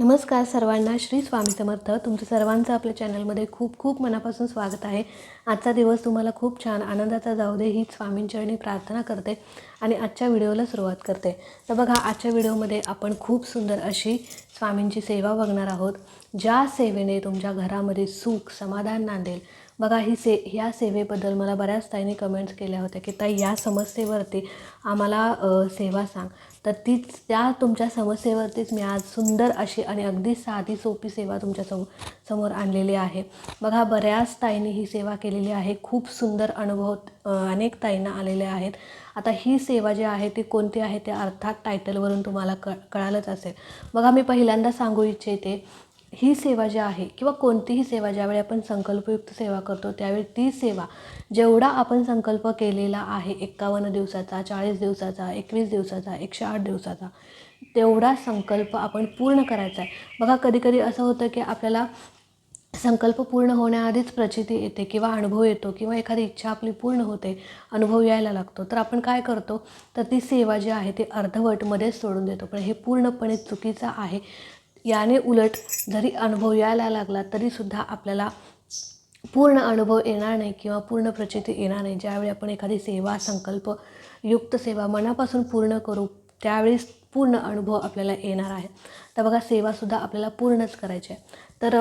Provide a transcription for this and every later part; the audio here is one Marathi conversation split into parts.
नमस्कार सर्वांना श्री स्वामी समर्थ. तुमचं सर्वांचं आपल्या चॅनलमध्ये खूप खूप मनापासून स्वागत आहे. आजचा दिवस तुम्हाला खूप छान आनंदाचा जाऊ दे ही स्वामींचरणी प्रार्थना करते आणि आजच्या व्हिडिओला सुरुवात करते. तर बघा आजच्या व्हिडिओमध्ये आपण खूप सुंदर अशी स्वामींची सेवा बघणार आहोत. ज्या सेवेने तुमच्या घरामध्ये सुख समाधान नांदेल बघा ही से ह्या सेवेबद्दल मला बऱ्याच ताईंनी कमेंट्स केल्या होत्या की ताई या समस्येवरती आम्हाला सेवा सांग. तर तीच त्या तुमच्या समस्येवरतीच मी आज सुंदर अशी आणि अगदी साधी सोपी सेवा तुमच्या सम समोर आणलेली आहे. बघा बऱ्याच ताईंनी ही सेवा केलेली आहे. खूप सुंदर अनुभव अनेक ताईंना आलेले आहेत. आता ही सेवा जी आहे ती कोणती आहे ते अर्थात टायटलवरून तुम्हाला क कळालंच असेल. बघा मी पहिल्यांदा सांगू इच्छिते ही सेवा जी आहे किंवा कोणतीही सेवा ज्यावेळी आपण संकल्पयुक्त सेवा करतो त्यावेळी ती सेवा जेवढा आपण संकल्प केलेला आहे एक्कावन्न दिवसाचा चाळीस दिवसाचा एकवीस दिवसाचा एकशे आठ दिवसाचा तेवढा संकल्प आपण पूर्ण करायचा आहे. बघा कधीकधी असं होतं की आपल्याला संकल्प पूर्ण होण्याआधीच प्रचिती येते किंवा अनुभव येतो किंवा एखादी इच्छा आपली पूर्ण होते अनुभव यायला लागतो. तर आपण काय करतो? तर ती सेवा जी आहे ती अर्धवटमध्येच सोडून देतो. पण हे पूर्णपणे चुकीचं आहे. याने उलट जरी अनुभव यायला लागला तरीसुद्धा आपल्याला पूर्ण अनुभव येणार नाही किंवा पूर्ण प्रचिती येणार नाही. ज्यावेळी आपण एखादी सेवा संकल्प युक्त सेवा मनापासून पूर्ण करू त्यावेळेस पूर्ण अनुभव आपल्याला येणार आहे. तर बघा सेवासुद्धा आपल्याला पूर्णच करायची आहे. तर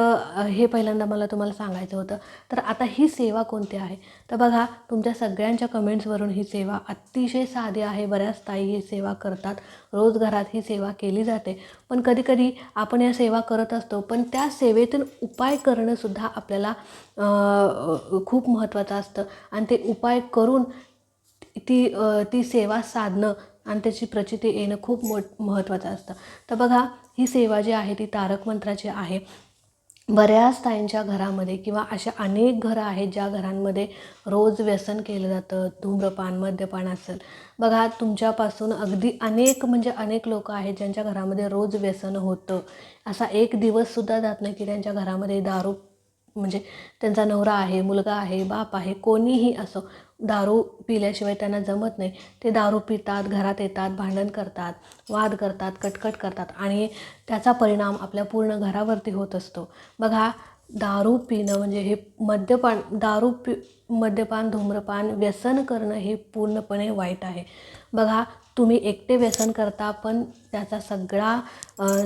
हे पहिल्यांदा मला तुम्हाला सांगायचं होतं. तर आता ही सेवा कोणती आहे? तर बघा तुमच्या सगळ्यांच्या कमेंट्सवरून ही सेवा अतिशय साधी आहे. बऱ्याच ताई ही सेवा करतात. रोज घरात ही सेवा केली जाते. पण कधीकधी आपण या सेवा करत असतो पण त्या सेवेतून उपाय करणंसुद्धा आपल्याला खूप महत्त्वाचं असतं. आणि ते उपाय करून ती ती सेवा साधणं आणि त्याची प्रचिती येणं खूप मोठ महत्त्वाचं असतं. तर बघा ही सेवा जी आहे ती तारक मंत्राची आहे. बऱ्याच ताईंच्या घरामध्ये किंवा अशा अनेक घरं आहेत ज्या घरांमध्ये रोज व्यसन केलं जातं धूम्रपान मद्यपान असेल. बघा तुमच्यापासून अगदी अनेक म्हणजे अनेक लोक आहेत ज्यांच्या घरामध्ये रोज व्यसन होतं. असा एक दिवससुद्धा जात नाही की त्यांच्या घरामध्ये दारू म्हणजे त्यांचा नवरा आहे मुलगा आहे बाप आहे कोणीही असो. दारू पिल्याशिवाय त्यांना जमत नाही. ते दारू पितात घरात येतात भांडण करतात वाद करतात कटकट करतात आणि त्याचा परिणाम आपल्या पूर्ण घरावरती होत असतो. बघा दारू पिणं म्हणजे हे मद्यपान दारू पि मद्यपान धूम्रपान व्यसन करणं हे पूर्णपणे वाईट आहे. बघा तुम्ही एकटे व्यसन करता पण त्याचा सगळा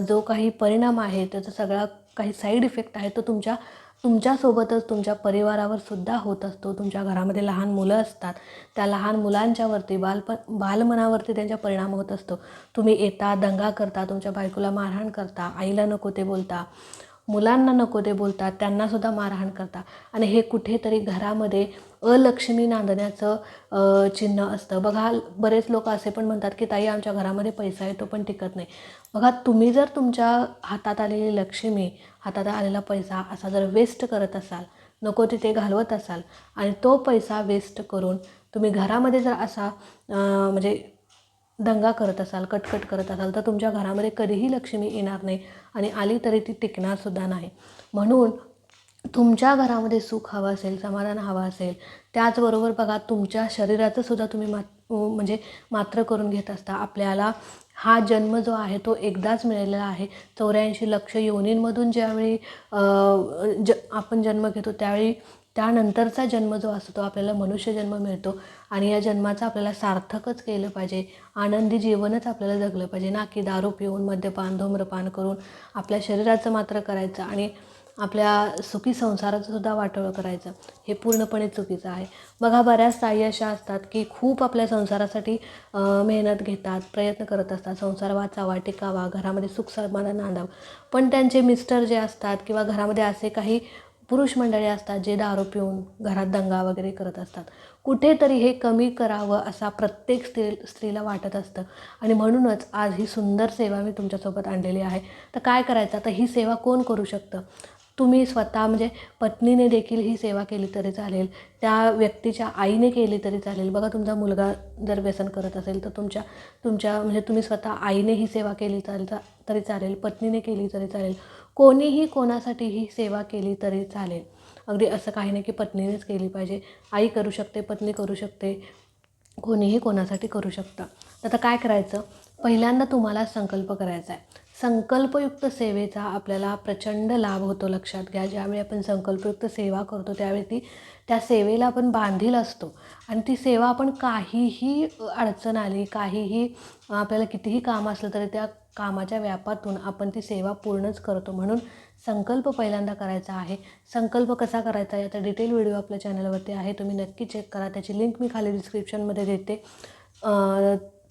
जो काही परिणाम आहे त्याचा सगळा काही साईड इफेक्ट आहे तो तुमच्या तुमच्यासोबतच तुमच्या परिवारावर सुद्धा होत असतो. तुमच्या घरामध्ये लहान मुलं असतात. त्या लहान मुलांच्यावरती बालपण बालमनावरती त्यांचा परिणाम होत असतो. तुम्ही येता दंगा करता तुमच्या बायकोला मारहाण करता आईला नको ते बोलता. मुलांना नको ते बोलतात त्यांनासुद्धा मारहाण करता आणि हे कुठेतरी घरामध्ये अलक्ष्मी नांदण्याचं चिन्ह असतं. बघा बरेच लोक असे पण म्हणतात की ताई आमच्या घरामध्ये पैसा येतो पण टिकत नाही. बघा तुम्ही जर तुमच्या हातात आलेली लक्ष्मी हातात आलेला पैसा असा जर वेस्ट करत असाल नको तिथे घालवत असाल आणि तो पैसा वेस्ट करून तुम्ही घरामध्ये जर असा म्हणजे दंगा करत असाल कटकट करत असाल तर तुमच्या घरामध्ये कधीही लक्ष्मी येणार नाही आणि आली तरी ती टिकणारसुद्धा नाही. म्हणून तुमच्या घरामध्ये सुख हवं असेल समाधान हवं असेल त्याचबरोबर बघा तुमच्या शरीराचं सुद्धा तुम्ही मात म्हणजे मात्र करून घेत असता. आपल्याला हा जन्म जो आहे तो एकदाच मिळालेला आहे. चौऱ्याऐंशी लक्ष योनींमधून ज्यावेळी ज आपण जन्म घेतो त्यावेळी त्यानंतरचा जन्म जो असतो तो आपल्याला मनुष्य जन्म मिळतो आणि या जन्माचं आपल्याला सार्थकच केलं पाहिजे. आनंदी जीवनच आपल्याला जगलं पाहिजे. ना की दारू पिऊन मद्यपान धूम्रपान करून आपल्या शरीराचं मात्र करायचं आणि आपल्या सुखी संसाराचं सुद्धा वाटोळं करायचं. हे पूर्णपणे चुकीचं आहे. बघा बऱ्याच ताई अशा असतात की खूप आपल्या संसारासाठी मेहनत घेतात प्रयत्न करत असतात. संसार वाचावा टिकावा घरामध्ये सुख समाधान नांदावं. पण त्यांचे मिस्टर जे असतात किंवा घरामध्ये असे काही पुरुष मंडळी असतात जे दारू पिऊन घरात दंगा वगैरे करत असतात. कुठेतरी हे कमी करावं असा प्रत्येक स्त्री स्त्रीला वाटत असतं. आणि म्हणूनच आज ही सुंदर सेवा मी तुमच्यासोबत आणलेली आहे. तर काय करायचं? आता ही सेवा कोण करू शकतं? तुम्ही स्वतः म्हणजे पत्नीने देखील ही सेवा केली तरी चालेल. त्या व्यक्तीच्या आईने केली तरी चालेल. बघा तुमचा मुलगा जर व्यसन करत असेल तर तुमच्या तुमच्या म्हणजे तुम्ही स्वतः आईने ही सेवा केली चालेल तरी चालेल. पत्नीने केली तरी चालेल. कोणीही कोणासाठी ही सेवा केली तरी चालेल. अगदी असं काही नाही की पत्नीनेच केली पाहिजे. आई करू शकते पत्नी करू शकते. कोणीही कोणासाठी करू शकतं. तर आता काय करायचं? पहिल्यांदा तुम्हाला संकल्प करायचा आहे. संकल्पयुक्त सेवेचा आपल्याला प्रचंड लाभ होतो लक्षात घ्या. ज्यावेळी आपण संकल्पयुक्त सेवा करतो त्यावेळी ती त्या सेवेला आपण बांधील असतो. आणि ती सेवा आपण काहीही अडचण आली काहीही आपल्याला कितीही काम असलं तरी त्या कामाच्या व्यापातून आपण ती सेवा पूर्णच करतो. म्हणून संकल्प पहिल्यांदा करायचा आहे. संकल्प कसा करायचा याचा डिटेल व्हिडिओ आपल्या चॅनलवरती आहे. तुम्ही नक्की चेक करा. त्याची लिंक मी खाली डिस्क्रिप्शनमध्ये देते.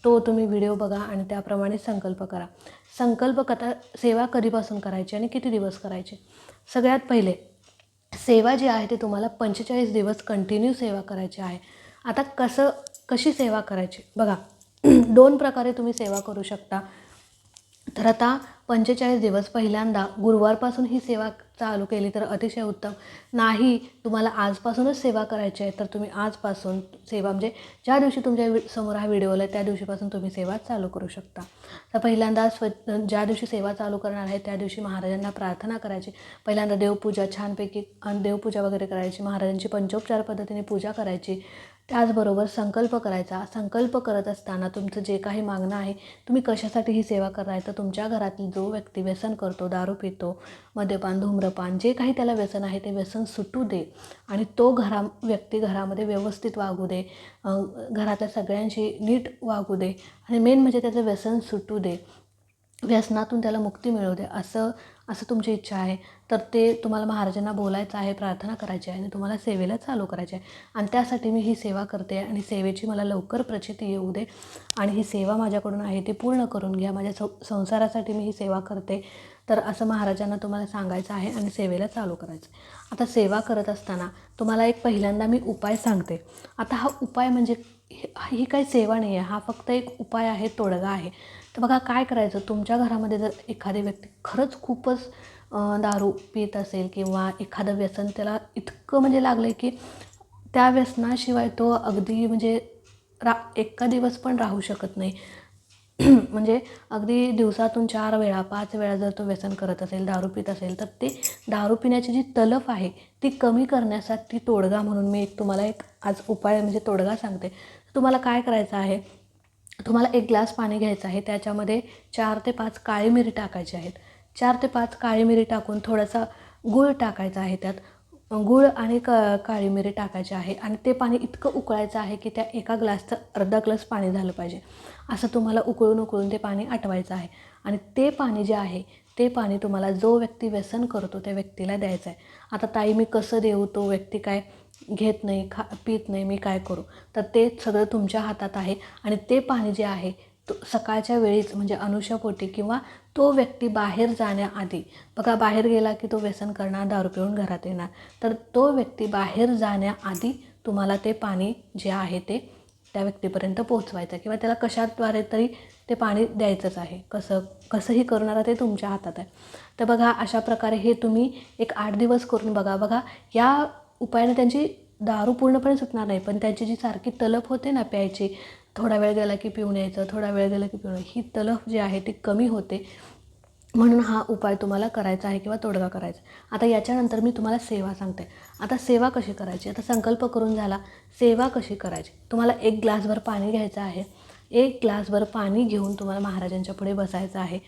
तो तुम्ही व्हिडिओ बघा आणि त्याप्रमाणे संकल्प करा. संकल्प कथा सेवा कधीपासून करायची आणि किती दिवस करायची? सगळ्यात पहिले सेवा जी आहे ती तुम्हाला पंचेचाळीस दिवस कंटिन्यू सेवा करायची आहे. आता कसं कशी सेवा करायची? बघा दोन प्रकारे तुम्ही सेवा करू शकता. तर आता पंचेचाळीस दिवस पहिल्यांदा गुरुवारपासून ही सेवा चालू केली तर अतिशय उत्तम. नाही तुम्हाला आजपासूनच सेवा करायची आहे तर तुम्ही आजपासून सेवा म्हणजे ज्या दिवशी तुमच्या वि समोर हा व्हिडिओ आला त्या दिवशीपासून तुम्ही सेवा चालू करू शकता. तर पहिल्यांदा स्व ज्या दिवशी सेवा चालू करणार आहे त्या दिवशी महाराजांना प्रार्थना करायची. पहिल्यांदा देवपूजा छानपैकी आणि देवपूजा वगैरे करायची महाराजांची पंचोपचार पद्धतीने पूजा करायची. त्याचबरोबर संकल्प करायचा. संकल्प करत असताना तुमचं जे काही मागणं आहे तुम्ही कशासाठी ही सेवा कराय तर तुमच्या घरातील जो व्यक्ती व्यसन करतो दारू पितो मद्यपान धूम्रपान जे काही त्याला व्यसन आहे ते व्यसन सुटू दे आणि तो घरा व्यक्ती घरामध्ये व्यवस्थित वागू दे. घरातल्या सगळ्यांशी नीट वागू दे. आणि मेन म्हणजे त्याचं व्यसन सुटू दे. व्यसनातून त्याला मुक्ती मिळू दे. असं असं तुमची इच्छा आहे तर ते तुम्हाला महाराजांना बोलायचं आहे प्रार्थना करायची आहे आणि तुम्हाला सेवेला चालू करायची आहे. आणि त्यासाठी मी ही सेवा करते आणि सेवेची मला लवकर प्रचिती येऊ दे आणि ही सेवा माझ्याकडून आहे ती पूर्ण करून घ्या. माझ्या सं संसारासाठी मी ही सेवा करते. तर असं महाराजांना तुम्हाला सांगायचं आहे आणि सेवेला चालू करायचं आहे. आता सेवा करत असताना तुम्हाला एक पहिल्यांदा मी उपाय सांगते. आता हा उपाय म्हणजे ही- काही सेवा नाही आहे. हा फक्त एक उपाय आहे तोडगा आहे. तर बघा काय करायचं? तुमच्या घरामध्ये जर एखादी व्यक्ती खरंच खूपच दारू पित असेल किंवा एखादं व्यसन त्याला इतकं म्हणजे लागलं आहे की त्या व्यसनाशिवाय तो अगदी म्हणजे रा एका दिवस पण राहू शकत नाही. म्हणजे अगदी दिवसातून चार वेळा पाच वेळा जर तो व्यसन करत असेल दारू पित असेल तर ते दारू पिण्याची जी तलफ आहे ती कमी करण्यासाठी तोडगा म्हणून मी एक तुम्हाला एक आज उपाय म्हणजे तोडगा सांगते. तुम्हाला काय करायचं आहे? तुम्हाला एक ग्लास पाणी घ्यायचं आहे त्याच्यामध्ये चार ते पाच काळी मिरी टाकायची आहेत. चार ते पाच काळी मिरी टाकून थोडासा गूळ टाकायचा आहे त्यात. गूळ आणि क काळी मिरी टाकायची आहे आणि ते पाणी इतकं उकळायचं आहे की त्या एका ग्लासचं अर्धा ग्लास पाणी झालं पाहिजे. असं तुम्हाला उकळून उकळून ते पाणी आटवायचं आहे. आणि ते पाणी जे आहे ते पाणी तुम्हाला जो व्यक्ती व्यसन करतो त्या व्यक्तीला द्यायचं आहे. आता ताई मी कसं देऊ? तो व्यक्ती काय घेत नाही खा पित नाही मी काय करू? तर ते सगळं तुमच्या हातात आहे आणि ते पाणी जे आहे तो सकाळच्या वेळीच म्हणजे अनुषापोटी किंवा तो व्यक्ती बाहेर जाण्याआधी बघा बाहेर गेला की तो व्यसन करणार दारू पिऊन घरात येणार तर तो व्यक्ती बाहेर जाण्याआधी तुम्हाला ते पाणी जे आहे ते त्या व्यक्तीपर्यंत पोहोचवायचं किंवा त्याला कशाद्वारे तरी ते पाणी द्यायचंच आहे. कसं कसंही करणारं ते तुमच्या हातात आहे. तर बघा अशा प्रकारे हे तुम्ही एक आठ दिवस करून बघा. बघा या उपायाने त्यांची दारू पूर्णपणे सुटणार नाही पण त्यांची जी सारखी तलप होते ना प्यायची थोडा वेळ गेला की पिऊन यायचं थोडा वेळ गेला की पिऊन ही तलफ जी आहे ती कमी होते. म्हणून हा उपाय तुम्हाला करायचा आहे किंवा तोडगा करायचा आहे. आता याच्यानंतर मी तुम्हाला सेवा सांगते. आता सेवा कशी करायची? आता संकल्प करून झाला सेवा कशी करायची? तुम्हाला एक ग्लासभर पाणी घ्यायचं आहे. एक ग्लासभर पाणी घेऊन तुम्हाला महाराजांच्या पुढे बसायचं आहे.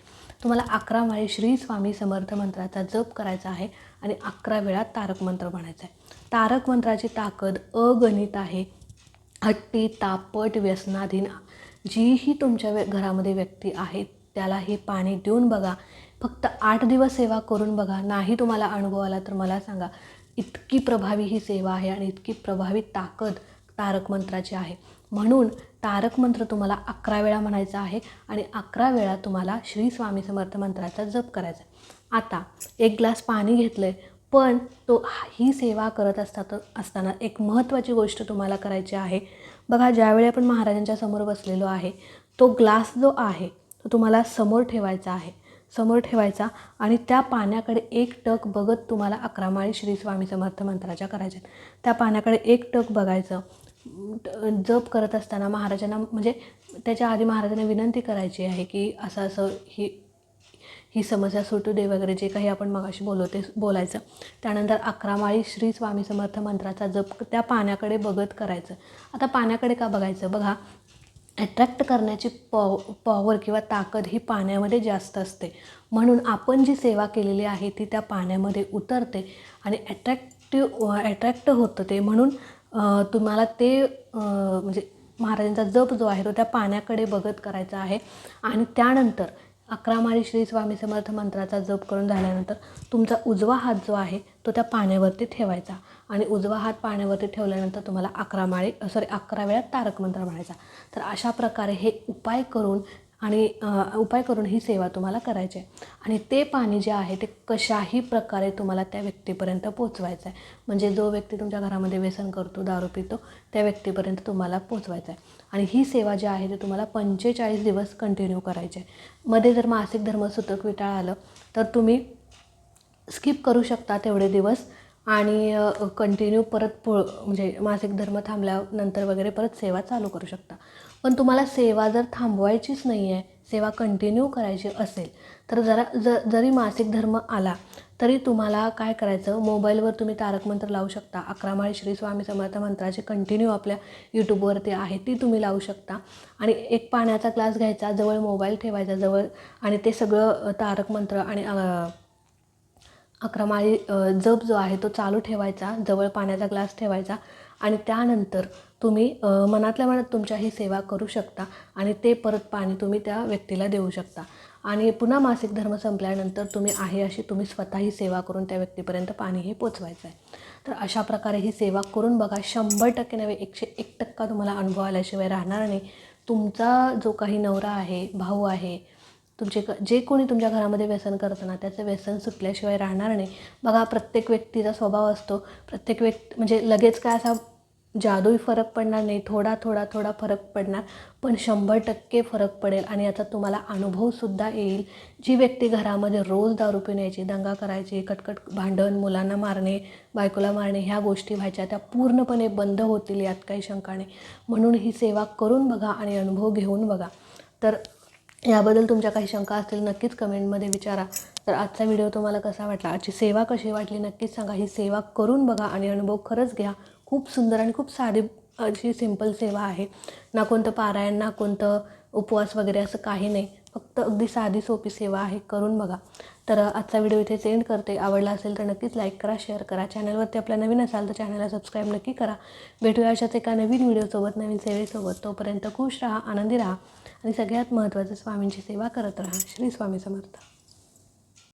तुम्हाला अकरा माळी श्री स्वामी समर्थ मंत्राचा जप करायचा आहे आणि अकरा वेळा तारक मंत्र म्हणायचा आहे. तारक मंत्राची ताकद अगणित आहे. हट्टी तापट व्यसनाधीन जीही तुमच्या व्य घरामध्ये व्यक्ती आहेत त्याला हे पाणी देऊन बघा. फक्त आठ दिवस सेवा करून बघा. नाही तुम्हाला अनुभव आला तर मला सांगा इतकी प्रभावी ही सेवा आहे आणि इतकी प्रभावी ताकद तारक मंत्राची आहे. म्हणून तारक मंत्र तुम्हाला अकरा वेळा म्हणायचा आहे आणि अकरा वेळा तुम्हाला श्री स्वामी समर्थ मंत्राचा जप करायचा आहे. आता एक ग्लास पाणी घेतलं आहे पण तो ही सेवा करत असतात असताना एक महत्त्वाची गोष्ट तुम्हाला करायची आहे. बघा ज्यावेळी आपण महाराजांच्या समोर बसलेलो आहे तो ग्लास जो आहे तो तुम्हाला समोर ठेवायचा आहे. समोर ठेवायचा आणि त्या पाण्याकडे एक टक बघत तुम्हाला अकरा माळी श्री स्वामी समर्थ मंत्राच्या करायच्या त्या पाण्याकडे एक टक बघायचं जप करत असताना महाराजांना म्हणजे त्याच्या आधी महाराजांना विनंती करायची आहे की असं असं ही ही समस्या सुटू दे वगैरे जे काही आपण मगाशी बोलवते ते बोलायचं. त्यानंतर अकरा माळी श्री स्वामी समर्थ मंत्राचा जप त्या पाण्याकडे बघत करायचं. आता पाण्याकडे का बघायचं? बघा अट्रॅक्ट करण्याची पॉ पॉवर किंवा ताकद ही पाण्यामध्ये जास्त असते. म्हणून आपण जी सेवा केलेली आहे ती त्या पाण्यामध्ये उतरते आणि ॲट्रॅक्टिव ॲट्रॅक्ट होतं ते. म्हणून तुम्हाला ते म्हणजे महाराजांचा जप जो आहे तो त्या पाण्याकडे बघत करायचा आहे. आणि त्यानंतर अकरा माळी श्री स्वामी समर्थ मंत्राचा जप करून झाल्यानंतर तुमचा उजवा हात जो आहे तो त्या पाण्यावरती ठेवायचा. आणि उजवा हात पाण्यावरती ठेवल्यानंतर तुम्हाला अकरा माळी सॉरी अकरा वेळा तारक मंत्र म्हणायचा. तर अशा प्रकारे हे उपाय करून आणि उपाय करून ही सेवा तुम्हाला करायची आहे. आणि ते पाणी जे आहे ते कशाही प्रकारे तुम्हाला त्या व्यक्तीपर्यंत पोचवायचं आहे. म्हणजे जो व्यक्ती तुमच्या घरामध्ये व्यसन करतो दारू पितो त्या व्यक्तीपर्यंत तुम्हाला पोचवायचं आहे. आणि ही सेवा जी आहे ती तुम्हाला पंचेचाळीस दिवस कंटिन्यू करायची आहे. मध्ये जर मासिक धर्मसूतक विटाळ आलं तर तुम्ही स्किप करू शकता तेवढे दिवस आणि कंटिन्यू परत पु म्हणजे मासिक धर्म थांबल्यानंतर वगैरे परत सेवा चालू करू शकता. पण तुम्हाला सेवा जर थांबवायचीच नाही आहे सेवा कंटिन्यू करायची असेल तर जरा ज जरी मासिक धर्म आला तरी तुम्हाला काय करायचं? मोबाईलवर तुम्ही तारक मंत्र लावू शकता. अकरामाळी श्री स्वामी समर्थ मंत्राचे कंटिन्यू आपल्या यूट्यूबवरती आहे ती तुम्ही लावू शकता. आणि एक पाण्याचा ग्लास घ्यायचा जवळ मोबाईल ठेवायचा जवळ आणि ते सगळं तारक मंत्र आणि अक्रमाळी जप जो आहे तो चालू ठेवायचा जवळ पाण्याचा ग्लास ठेवायचा आणि त्यानंतर तुम्ही मनातल्या मनात तुमच्या ही सेवा करू शकता आणि ते परत पाणी तुम्ही त्या व्यक्तीला देऊ शकता. आणि पुन्हा मासिक धर्म संपल्यानंतर तुम्ही आहे अशी तुम्ही स्वतः ही सेवा करून त्या व्यक्तीपर्यंत पाणी हे पोचवायचं आहे. तर अशा प्रकारे ही सेवा करून बघा शंभर टक्के नव्हे एकशे एक टक्का तुम्हाला अनुभव आल्याशिवाय राहणार नाही. तुमचा जो काही नवरा आहे भाऊ आहे तुमचे क जे कोणी तुमच्या घरामध्ये व्यसन करतं ना त्याचं व्यसन सुटल्याशिवाय राहणार नाही. बघा प्रत्येक व्यक्तीचा स्वभाव असतो. प्रत्येक व्यक्ती म्हणजे लगेच काय असा जादूही फरक पडणार नाही थोडा थोडा थोडा फरक पडणार पण शंभर टक्के फरक पडेल आणि याचा तुम्हाला अनुभवसुद्धा येईल. जी व्यक्ती घरामध्ये रोज दारू पिण्याची दंगा करायची कटकट भांडण मुलांना मारणे बायकोला मारणे ह्या गोष्टी व्हायच्या त्या पूर्णपणे बंद होतील यात काही शंका नाही. म्हणून ही सेवा करून बघा आणि अनुभव घेऊन बघा. तर याबद्दल तुमच्या काही शंका असतील नक्कीच कमेंटमध्ये विचारा. तर आजचा व्हिडिओ तुम्हाला कसा वाटला? आजची सेवा कशी वाटली? नक्कीच सांगा. ही सेवा करून बघा आणि अनुभव खरंच घ्या. खूप सुंदर आणि खूप साधी अशी सिंपल सेवा आहे ना कोणतं पारायण ना कोणतं उपवास वगैरे असं काही नाही. फक्त अगदी साधी सोपी सेवा आहे. करून बघा. तर आजचा व्हिडिओ इथे सेंड करते. आवडला असेल तर नक्कीच लाईक करा शेअर करा. चॅनलवरती आपल्या नवीन असाल तर चॅनलला सबस्क्राईब नक्की करा. भेटूया अशाच एका नवीन व्हिडिओसोबत नवीन सेवेसोबत. तोपर्यंत खुश राहा आनंदी राहा आणि सगळ्यात महत्त्वाचं स्वामींची सेवा करत राहा. श्री स्वामी समर्थ.